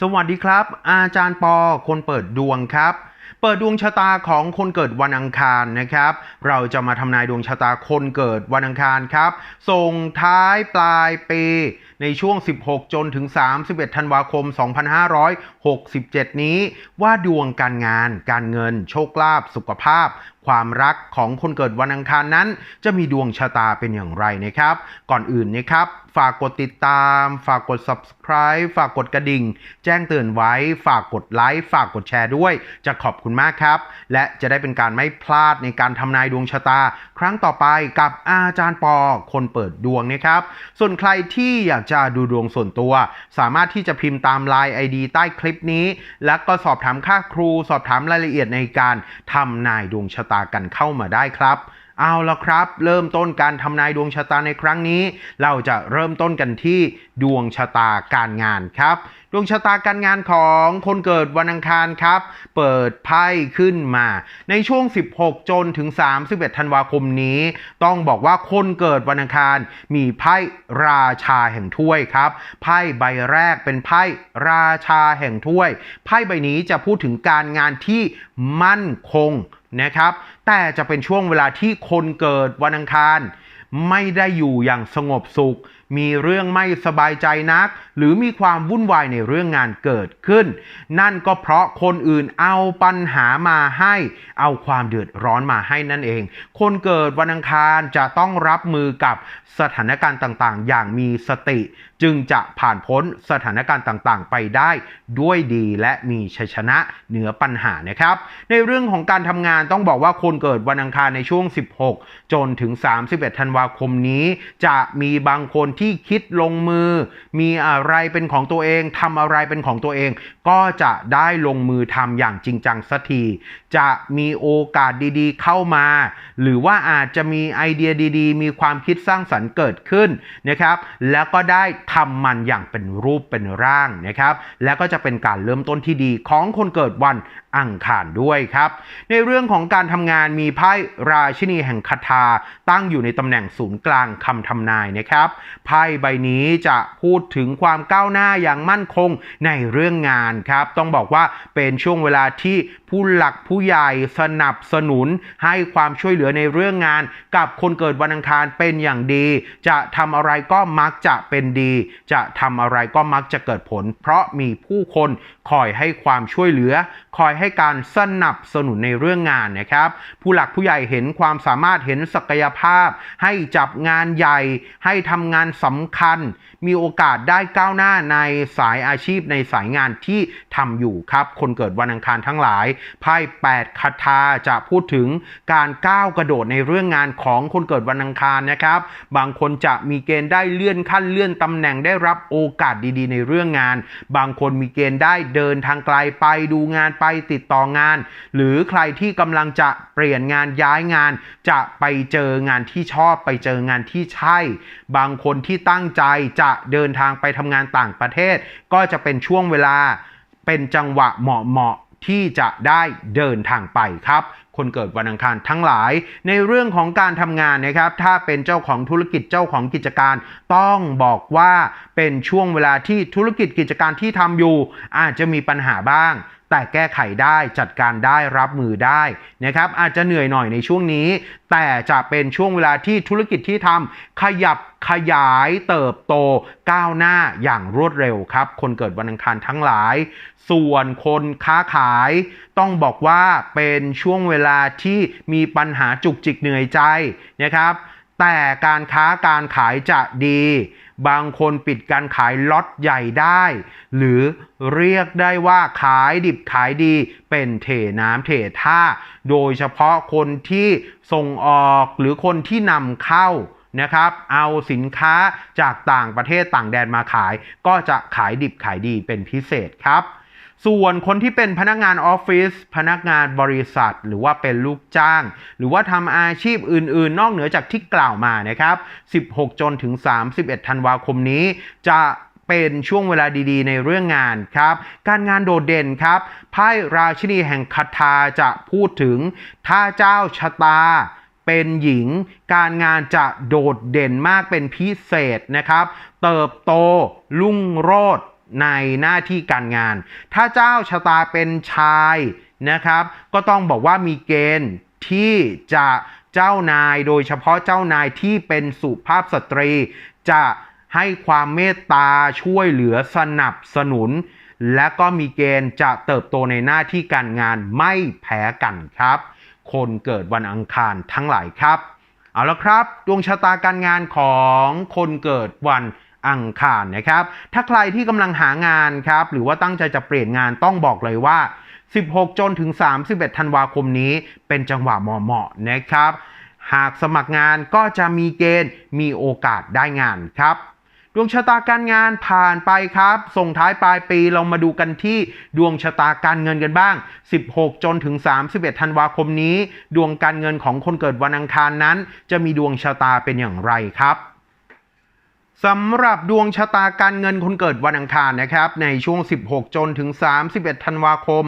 สวัสดีครับ อาจารย์ปอคนเปิดดวงครับ เปิดดวงชะตาของคนเกิดวันอังคารนะครับ เราจะมาทำนายดวงชะตาคนเกิดวันอังคารครับ ส่งท้ายปลายปีในช่วง 16 จนถึง 31 ธันวาคม 2567 นี้ ว่าดวงการงาน การเงิน โชคลาภ สุขภาพ ความรักของคนเกิดวันอังคารนั้น จะมีดวงชะตาเป็นอย่างไรนะครับ ก่อนอื่นนะครับ ฝากกดติดตาม ฝากกด subscribe ฝากกดกระดิ่ง แจ้งเตือนไว้ ฝากกดไลค์ ฝากกดแชร์ด้วย จะขอบอบคุณมากครับ และจะได้เป็นการไม่พลาดในการทำนายดวงชะตา ครั้งต่อไปกับอาจารย์ปอคนเปิดดวงนะครับ ส่วนใครที่อยากจะดูดวงส่วนตัว สามารถที่จะพิมพ์ตาม Line ID ใต้คลิปนี้ แล้วก็สอบถามค่าครู สอบถามรายละเอียดในการทำนายดวงชะตากันเข้ามาได้ครับเอาละครับ เริ่มต้นการทำนายดวงชะตาในครั้งนี้ เราจะเริ่มต้นกันที่ดวงชะตาการงานครับ ดวงชะตาการงานของคนเกิดวันอังคารครับ เปิดไพ่ขึ้นมา ในช่วง 16 จนถึง 31 ธันวาคมนี้ ต้องบอกว่าคนเกิดวันอังคาร มีไพ่ราชาแห่งถ้วยครับ ไพ่ใบแรกเป็นไพ่ราชาแห่งถ้วย ไพ่ใบนี้จะพูดถึงการงานที่มั่นคงนะครับ แต่จะเป็นช่วงเวลาที่คนเกิดวันอังคาร ไม่ได้อยู่อย่างสงบสุข มีเรื่องไม่สบายใจนัก หรือมีความวุ่นวายในเรื่องงานเกิดขึ้น นั่นก็เพราะคนอื่นเอาปัญหามาให้ เอาความเดือดร้อนมาให้นั่นเอง คนเกิดวันอังคารจะต้องรับมือกับสถานการณ์ต่างๆ อย่างมีสติ จึงจะผ่านพ้นสถานการณ์ต่างๆ ไปได้ ด้วยดีและมีชัยชนะเหนือปัญหานะครับ ในเรื่องของการทำงานต้องบอกว่าคนเกิดวันอังคารในช่วง 16 จนถึง 31 ธันวาคมนี้ จะมีบางคนที่คิดลงมือ มีอะไรเป็นของตัวเองทำอะไรเป็นของตัวเอง ก็จะได้ลงมือทำอย่างจริงจังสักทีจะมีโอกาสดีๆ เข้ามา หรือว่าอาจจะมีไอเดียดีๆ มีความคิดสร้างสรรค์เกิดขึ้นนะครับ แล้วก็ได้ทำมันอย่างเป็นรูปเป็นร่างนะครับ แล้วก็จะเป็นการเริ่มต้นที่ดีของคนเกิดวัน อังคารด้วยครับ ในเรื่องของการทำงานมีไพ่ราชินีแห่งคาถาตั้งอยู่ในตำแหน่งศูนย์กลางคำทำนายนะครับ ไพ่ใบนี้จะพูดถึงความก้าวหน้าอย่างมั่นคงในเรื่องงานครับ ต้องบอกว่าเป็นช่วงเวลาที่ผู้หลักผู้ใหญ่สนับสนุน ให้ความช่วยเหลือในเรื่องงาน กับคนเกิดวันอังคารเป็นอย่างดี จะทำอะไรก็มักจะเป็นดี จะทำอะไรก็มักจะเกิดผล เพราะมีผู้คนคอยให้ความช่วยเหลือ คอยให้ให้การสนับสนุนในเรื่องงานนะครับ ผู้หลักผู้ใหญ่เห็นความสามารถเห็นศักยภาพ ให้จับงานใหญ่ ให้ทำงานสำคัญ มีโอกาสได้ก้าวหน้าในสายอาชีพในสายงานที่ทำอยู่ครับ คนเกิดวันอังคารทั้งหลายไพ่8คาถาจะพูดถึงการก้าวกระโดดในเรื่องงานของคนเกิดวันอังคารนะครับ บางคนจะมีเกณฑ์ได้เลื่อนขั้นเลื่อนตำแหน่งได้รับโอกาสดีๆ ในเรื่องงาน บางคนมีเกณฑ์ได้เดินทางไกลไปดูงานไปติดติดต่องาน หรือใครที่กำลังจะเปลี่ยนงานย้ายงาน จะไปเจองานที่ชอบไปเจองานที่ใช่ บางคนที่ตั้งใจจะเดินทางไปทำงานต่างประเทศ ก็จะเป็นช่วงเวลาเป็นจังหวะเหมาะๆที่จะได้เดินทางไปครับคนเกิดวันอังคารทั้งหลาย ในเรื่องของการทำงานนะครับ ถ้าเป็นเจ้าของธุรกิจเจ้าของกิจการ ต้องบอกว่าเป็นช่วงเวลาที่ธุรกิจกิจการที่ทำอยู่ อาจจะมีปัญหาบ้างแต่แก้ไขได้จัดการได้รับมือได้นะครับอาจจะเหนื่อยหน่อยในช่วงนี้ แต่จะเป็นช่วงเวลาที่ธุรกิจที่ทำขยับขยายเติบโตก้าวหน้าอย่างรวดเร็วครับ คนเกิดวันอังคารทั้งหลาย ส่วนคนค้าขาย ต้องบอกว่าเป็นช่วงเวลาที่มีปัญหาจุกจิกเหนื่อยใจนะครับ แต่การค้าการขายจะดี บางคนปิดการขายล็อตใหญ่ได้ หรือเรียกได้ว่าขายดิบขายดีเป็นเทน้ำเทท่า โดยเฉพาะคนที่ส่งออกหรือคนที่นำเข้านะครับ เอาสินค้าจากต่างประเทศต่างแดนมาขาย ก็จะขายดิบขายดีเป็นพิเศษครับ ส่วนคนที่เป็นพนักงานออฟฟิศพนักงานบริษัท หรือว่าเป็นลูกจ้าง หรือว่าทำอาชีพอื่น ๆ นอกเหนือจากที่กล่าวมานะครับ 16 จนถึง 31 ธันวาคมนี้ จะเป็นช่วงเวลาดีๆ ในเรื่องงานครับ การงานโดดเด่นครับไพ่ราชินีแห่งคาถาจะพูดถึงถ้าเจ้าชะตาเป็นหญิง การงานจะโดดเด่นมากเป็นพิเศษนะครับ เติบโตรุ่งโรจน์ ในหน้าที่การงาน ถ้าเจ้าชะตาเป็นชายนะครับ ก็ต้องบอกว่ามีเกณฑ์ที่จะเจ้านายโดยเฉพาะเจ้านายที่เป็นสุภาพสตรี จะให้ความเมตตาช่วยเหลือสนับสนุน และก็มีเกณฑ์จะเติบโตในหน้าที่การงานไม่แพ้กันครับ คนเกิดวันอังคารทั้งหลายครับ เอาละครับ ดวงชะตาการงานของคนเกิดวัน อังคารนะครับ ถ้าใครที่กำลังหางานครับ หรือว่าตั้งใจจะเปลี่ยนงานต้องบอกเลยว่า 16 จนถึง 31 ธันวาคมนี้ เป็นจังหวะเหมาะๆนะครับ หากสมัครงานก็จะมีเกณฑ์มีโอกาสได้งานครับดวงชะตาการงานผ่านไปครับ ส่งท้ายปลายปีเรามาดูกันที่ดวงชะตาการเงินกันบ้าง 16 จนถึง 31 ธันวาคมนี้ ดวงการเงินของคนเกิดวันอังคารนั้น จะมีดวงชะตาเป็นอย่างไรครับ สำหรับดวงชะตาการเงินคนเกิดวันอังคารนะครับ ในช่วง 16 จนถึง 31 ธันวาคม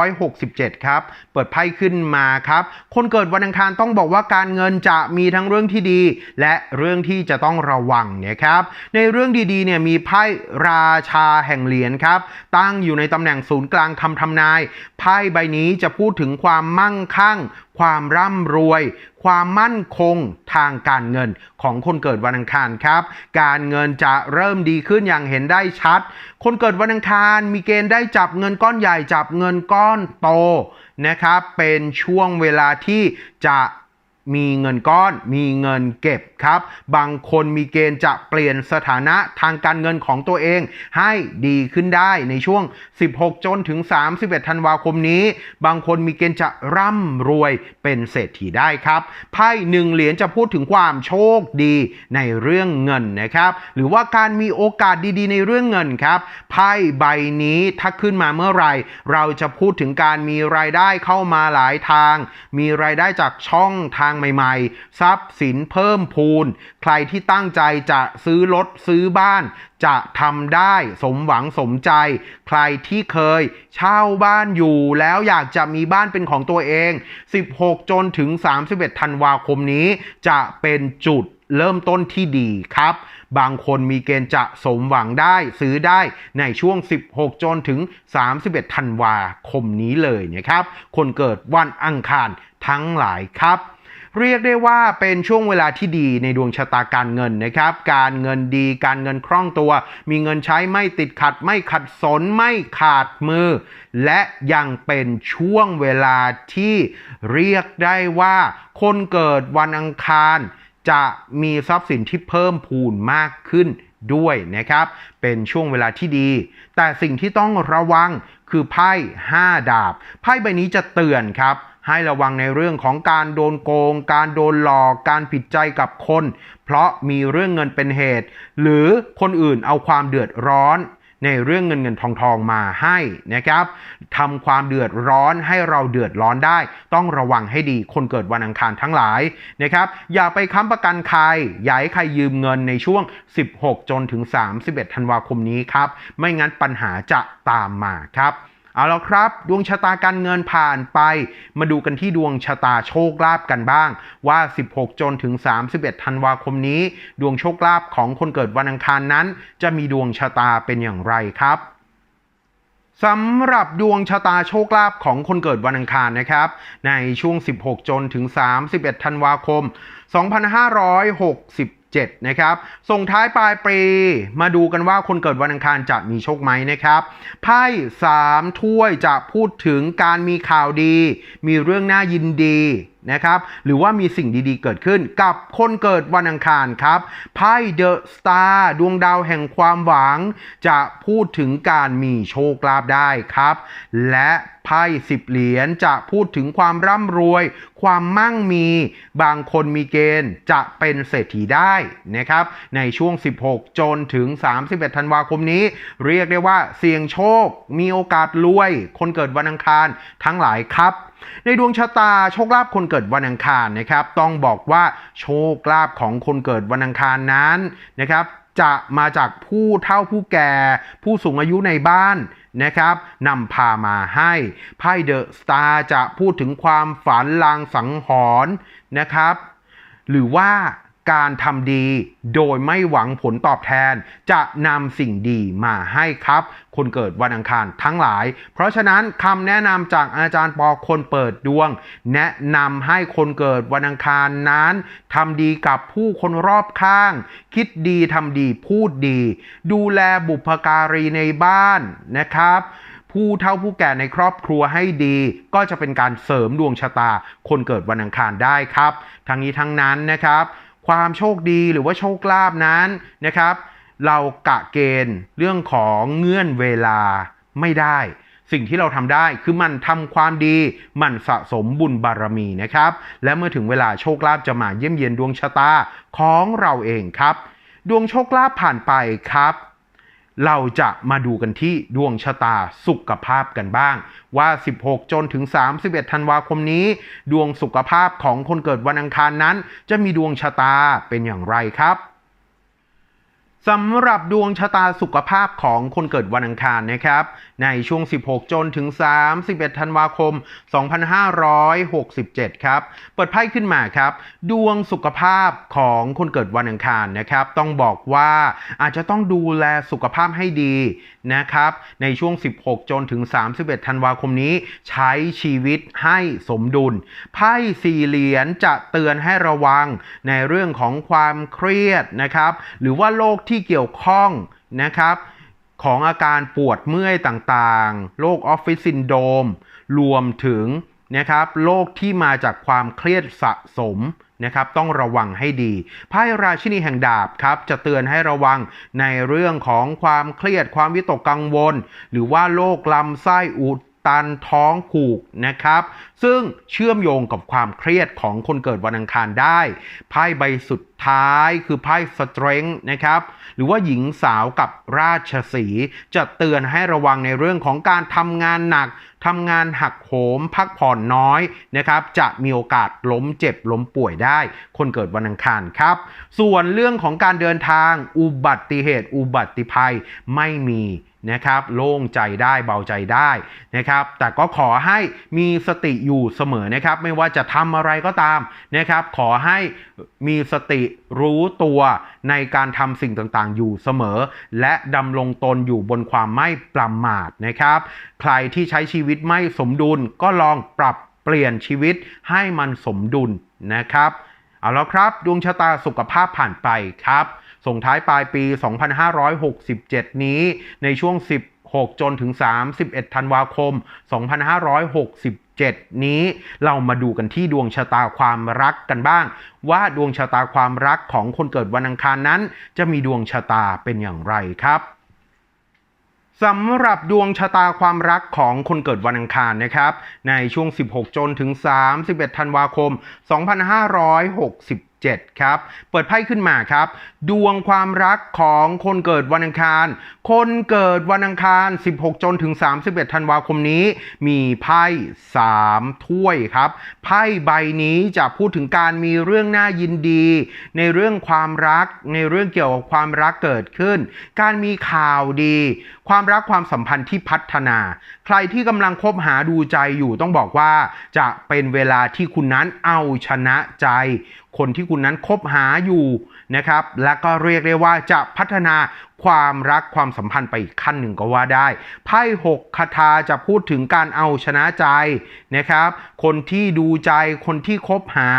2567 ครับ เปิดไพ่ขึ้นมาครับ คนเกิดวันอังคารต้องบอกว่าการเงินจะมีทั้งเรื่องที่ดี และเรื่องที่จะต้องระวังนะครับ ในเรื่องดีๆเนี่ยมีไพ่ราชาแห่งเหรียญครับ ตั้งอยู่ในตำแหน่งศูนย์กลางคำทำนาย ไพ่ใบนี้จะพูดถึงความมั่งคั่ง ความร่ำรวย ความมั่นคงทางการเงินของคนเกิดวันอังคารครับ การเงินจะเริ่มดีขึ้นอย่างเห็นได้ชัด คนเกิดวันอังคารมีเกณฑ์ได้จับเงินก้อนใหญ่จับเงินก้อนโตนะครับ เป็นช่วงเวลาที่จะ มีเงินก้อน มีเงินเก็บครับ บางคนมีเกณฑ์จะเปลี่ยนสถานะทางการเงินของตัวเอง ให้ดีขึ้นได้ในช่วง 16 จนถึง 31 ธันวาคมนี้ บางคนมีเกณฑ์จะร่ำรวยเป็นเศรษฐีได้ครับ ไพ่หนึ่งเหรียญจะพูดถึงความโชคดีในเรื่องเงินนะครับ หรือว่าการมีโอกาสดีๆ ในเรื่องเงินครับ ไพ่ใบนี้ถ้าขึ้นมาเมื่อไหร่ เราจะพูดถึงการมีรายได้เข้ามาหลายทาง มีรายได้จากช่องทางใหม่ๆ ทรัพย์สินเพิ่มพูน ใครที่ตั้งใจจะซื้อรถซื้อบ้าน จะทำได้สมหวังสมใจ ใครที่เคยเช่าบ้านอยู่แล้วอยากจะมีบ้านเป็นของตัวเอง 16 จนถึง 31 ธันวาคมนี้จะเป็นจุดเริ่มต้นที่ดีครับ บางคนมีเกณฑ์จะสมหวังได้ซื้อได้ในช่วง 16 จนถึง 31 ธันวาคมนี้เลยนะครับ คนเกิดวันอังคารทั้งหลายครับ เรียกได้ว่าเป็นช่วงเวลาที่ดีในดวงชะตาการเงินนะครับ การเงินดีการเงินคล่องตัว มีเงินใช้ไม่ติดขัด ไม่ขัดสนไม่ขาดมือ และยังเป็นช่วงเวลาที่เรียกได้ว่า คนเกิดวันอังคาร จะมีทรัพย์สินที่เพิ่มพูนมากขึ้นด้วยนะครับ เป็นช่วงเวลาที่ดี แต่สิ่งที่ต้องระวังคือไพ่5ดาบ ไพ่ใบนี้จะเตือนครับ ให้ระวังในเรื่องของการโดนโกง การโดนหลอก การผิดใจกับคน เพราะมีเรื่องเงินเป็นเหตุ หรือคนอื่นเอาความเดือดร้อนในเรื่องเงินเงินทองทองมาให้นะครับทำความเดือดร้อนให้เราเดือดร้อนได้ ต้องระวังให้ดีคนเกิดวันอังคารทั้งหลายนะครับอย่าไปค้ำประกันใครอย่าให้ใครยืมเงินในช่วง 16 จนถึง 31 ธันวาคมนี้ครับ ไม่งั้นปัญหาจะตามมาครับ เอาละครับ ดวงชะตาการเงินผ่านไป มาดูกันที่ดวงชะตาโชคลาภกันบ้างว่า 16 จนถึง 31 ธันวาคมนี้ ดวงโชคลาภของคนเกิดวันอังคารนั้น จะมีดวงชะตาเป็นอย่างไรครับสำหรับดวงชะตาโชคลาภของคนเกิดวันอังคารนะครับ ในช่วง 16 จนถึง 31 ธันวาคม 2560 7 นะครับ ส่งท้ายปลายปีมาดูกันว่าคนเกิดวันอังคารจะมีโชคไหมนะครับ ไพ่สามถ้วยจะพูดถึงการมีข่าวดี มีเรื่องน่ายินดี นะครับหรือว่ามีสิ่งดีๆเกิดขึ้นกับคนเกิดวันอังคารครับไพ่เดอะสตาร์ดวงดาวแห่งความหวัง จะพูดถึงการมีโชคลาภได้ครับ และไพ่สิบเหรียญจะพูดถึงความร่ำรวย ความมั่งมี บางคนมีเกณฑ์จะเป็นเศรษฐีได้นะครับ ในช่วง 16 จนถึง 31 ธันวาคมนี้ เรียกได้ว่าเสี่ยงโชค มีโอกาสรวย คนเกิดวันอังคารทั้งหลายครับ ในดวงชะตาโชคลาภคนเกิดวันอังคารนะครับ ต้องบอกว่าโชคลาภของคนเกิดวันอังคารนั้นนะครับจะมาจากผู้เฒ่าผู้แก่ ผู้สูงอายุในบ้านนะครับนำพามาให้ไพ่เดอะสตาร์จะพูดถึงความฝันลางสังหรณ์นะครับ หรือว่า การทำดีโดยไม่หวังผลตอบแทน จะนำสิ่งดีมาให้ครับ คนเกิดวันอังคารทั้งหลาย เพราะฉะนั้นคำแนะนำจากอาจารย์ปอคนเปิดดวง แนะนำให้คนเกิดวันอังคารนั้นทำดีกับผู้คนรอบข้าง คิดดีทำดีพูดดี ดูแลบุพการีในบ้านนะครับผู้เฒ่าผู้แก่ในครอบครัวให้ดี ก็จะเป็นการเสริมดวงชะตา คนเกิดวันอังคารได้ครับ ทั้งนี้ทั้งนั้นนะครับ ความโชคดีหรือว่าโชคลาภนั้นนะครับ เรากะเกณฑ์เรื่องของเงื่อนเวลาไม่ได้ สิ่งที่เราทำได้คือมันทำความดี มันสะสมบุญบารมีนะครับ และเมื่อถึงเวลาโชคลาภจะมาเยี่ยมเยียนดวงชะตาของเราเองครับ ดวงโชคลาภผ่านไปครับ เราจะมาดูกันที่ดวงชะตาสุขภาพกันบ้าง ว่า 16 จนถึง 31 ธันวาคมนี้ ดวงสุขภาพของคนเกิดวันอังคารนั้น จะมีดวงชะตาเป็นอย่างไรครับ สำหรับดวงชะตาสุขภาพของคนเกิดวันอังคารนะครับ ในช่วง 16 จนถึง 31 ธันวาคม 2567 ครับ เปิดไพ่ขึ้นมาครับ ดวงสุขภาพของคนเกิดวันอังคารนะครับ ต้องบอกว่าอาจจะต้องดูแลสุขภาพให้ดีนะครับ ในช่วง 16 จนถึง 31 ธันวาคมนี้ ใช้ชีวิตให้สมดุล ไพ่สี่เหรียญจะเตือนให้ระวังในเรื่องของความเครียดนะครับ หรือว่าโรคที่ที่เกี่ยวข้องนะครับของอาการปวดเมื่อยต่างๆ โรคออฟฟิศซินโดม รวมถึงนะครับโรคที่มาจากความเครียดสะสมนะครับต้องระวังให้ดีไพ่ราชินีแห่งดาบครับจะเตือนให้ระวังในเรื่องของความเครียดความวิตกกังวล หรือว่าโรคลำไส้อุด ตันท้องผูกนะครับ ซึ่งเชื่อมโยงกับความเครียดของคนเกิดวันอังคารได้ ไพ่ใบสุดท้ายคือไพ่สเตร n งนะครับ หรือว่าหญิงสาวกับราชสีจะเตือนให้ระวังในเรื่องของการทำงานหนักทำงานหักโหมพักผ่อนน้อยนะครับ จะมีโอกาสล้มเจ็บล้มป่วยได้ คนเกิดวันอังคารครับ ส่วนเรื่องของการเดินทางอุบัติเหตุอุบัติภัยไม่มี นะครับโล่งใจได้เบาใจได้นะครับ แต่ก็ขอให้มีสติอยู่เสมอนะครับ ไม่ว่าจะทำอะไรก็ตามนะครับ ขอให้มีสติรู้ตัวในการทำสิ่งต่างๆ อยู่เสมอ และดำรงตนอยู่บนความไม่ประมาทนะครับ ใครที่ใช้ชีวิตไม่สมดุลก็ลองปรับเปลี่ยนชีวิตให้มันสมดุลนะครับ เอาแล้วครับ ดวงชะตาสุขภาพผ่านไปครับ ส่งท้ายปลายปี 2567 นี้ในช่วง 16 จนถึง 31 ธันวาคม 2567นี้เรามาดูกันที่ดวงชะตาความรักกันบ้าง ว่าดวงชะตาความรักของคนเกิดวันอังคารนั้น จะมีดวงชะตาเป็นอย่างไรครับสำหรับดวงชะตาความรักของคนเกิดวันอังคารนะครับ ในช่วง 16 จนถึง 31 ธันวาคม 2567 ครับ เปิดไพ่ขึ้นมาครับ ดวงความรักของคนเกิดวันอังคาร คนเกิดวันอังคาร 16 จนถึง 31 ธันวาคมนี้ มีไพ่ 3 ถ้วยครับ ไพ่ใบนี้จะพูดถึงการมีเรื่องน่ายินดี ในเรื่องความรัก ในเรื่องเกี่ยวกับความรักเกิดขึ้น การมีข่าวดี ความรักความสัมพันธ์ที่พัฒนา ใครที่กำลังคบหาดูใจอยู่ต้องบอกว่าจะเป็นเวลาที่คุณนั้นเอาชนะใจ คนที่คุณนั้นคบหาอยู่นะครับ และก็เรียกได้ว่าจะพัฒนาความรักความสัมพันธ์ไปอีกขั้นหนึ่งก็ว่าได้ ไพ่หกคาถาจะพูดถึงการเอาชนะใจนะครับ คนที่ดูใจคนที่คบหา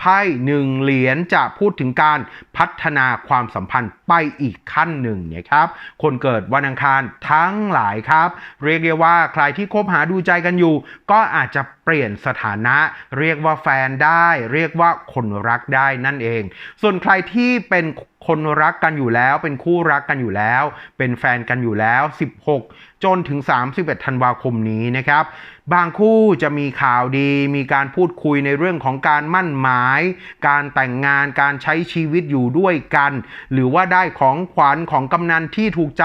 ไพ่หนึ่งเหรียญจะพูดถึงการพัฒนาความสัมพันธ์ไปอีกขั้นหนึ่งนะครับ คนเกิดวันอังคารทั้งหลายครับ เรียกได้ว่าใครที่คบหาดูใจกันอยู่ ก็อาจจะเปลี่ยนสถานะ เรียกว่าแฟนได้ เรียกว่าคนรักได้นั่นเอง ส่วนใครที่เป็น คนรักกันอยู่แล้วเป็นคู่รักกันอยู่แล้ว เป็นแฟนกันอยู่แล้ว 16 จนถึง 31 ธันวาคมนี้นะครับ บางคู่จะมีข่าวดี มีการพูดคุยในเรื่องของการมั่นหมาย การแต่งงานการใช้ชีวิตอยู่ด้วยกัน หรือว่าได้ของขวัญของกำนันที่ถูกใจ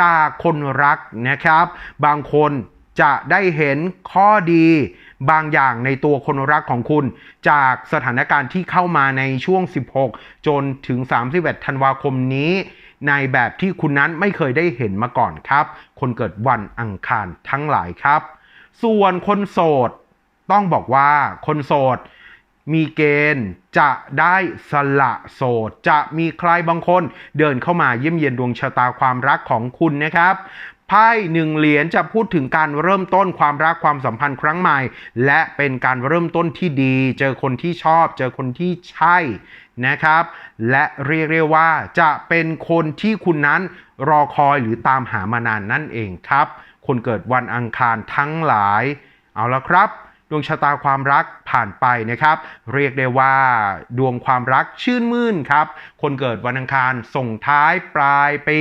จากคนรักนะครับ บางคนจะได้เห็นข้อดี บางอย่างในตัวคนรักของคุณ จากสถานการณ์ที่เข้ามาในช่วง 16 จนถึง 31 ธันวาคมนี้ ในแบบที่คุณนั้นไม่เคยได้เห็นมาก่อนครับ คนเกิดวันอังคารทั้งหลายครับ ส่วนคนโสด ต้องบอกว่าคนโสดมีเกณฑ์จะได้สละโสด จะมีใครบางคนเดินเข้ามาเยี่ยมเยียนดวงชะตาความรักของคุณนะครับ ไพ่หนึ่งเหรียญจะพูดถึงการเริ่มต้นความรักความสัมพันธ์ครั้งใหม่ และเป็นการเริ่มต้นที่ดี เจอคนที่ชอบ เจอคนที่ใช่นะครับ และเรียกได้ว่าจะเป็นคนที่คุณนั้นรอคอยหรือตามหามานานนั่นเองครับ คนเกิดวันอังคารทั้งหลาย เอาละครับดวงชะตาความรักผ่านไปนะครับ เรียกได้ว่า ดวงความรักชื่นมื่นครับ คนเกิดวันอังคารส่งท้ายปลายปี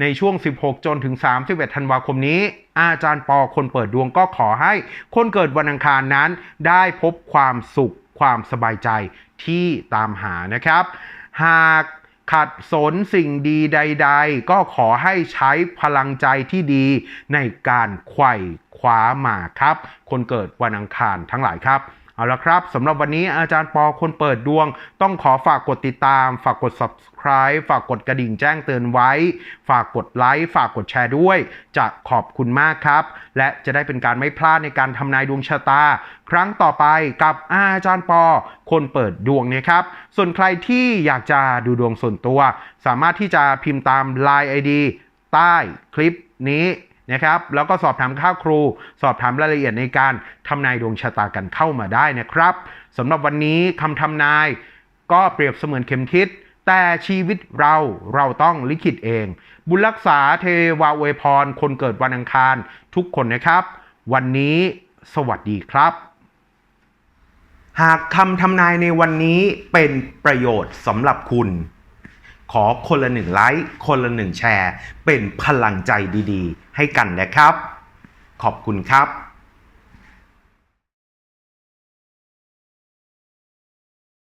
ในช่วง 16 จนถึง 31 ธันวาคมนี้ อาจารย์ปอคนเปิดดวงก็ขอให้ คนเกิดวันอังคารนั้น ได้พบความสุขความสบายใจที่ตามหานะครับ หากขัดสนสิ่งดีใด ๆ ก็ขอให้ใช้พลังใจที่ดีในการไขว่คว้ามาครับ คนเกิดวันอังคารทั้งหลายครับ เอาละครับสำหรับวันนี้อาจารย์ปอคนเปิดดวง ต้องขอฝากกดติดตาม ฝากกด subscribe ฝากกดกระดิ่งแจ้งเตือนไว้ ฝากกดไลค์ฝากกดแชร์ด้วย จะขอบคุณมากครับ และจะได้เป็นการไม่พลาดในการทำนายดวงชะตา ครั้งต่อไปกับอาจารย์ปอ คนเปิดดวงนะครับ ส่วนใครที่อยากจะดูดวงส่วนตัว สามารถที่จะพิมพ์ตาม Line ID ใต้คลิปนี้ นะครับ แล้วก็สอบถามค่าครู สอบถามรายละเอียดในการทำนายดวงชะตากันเข้ามาได้นะครับสำหรับวันนี้คำทำนายก็เปรียบเสมือนเข็มทิศแต่ชีวิตเราเราต้องลิขิตเอง บุญรักษาเทวาอวยพร คนเกิดวันอังคารทุกคนนะครับ วันนี้สวัสดีครับ หากคำทำนายในวันนี้เป็นประโยชน์สำหรับคุณ ขอคนละหนึ่งไลค์คนละหนึ่งแชร์ เป็นพลังใจดีๆ ให้กันนะครับ ขอบคุณครับ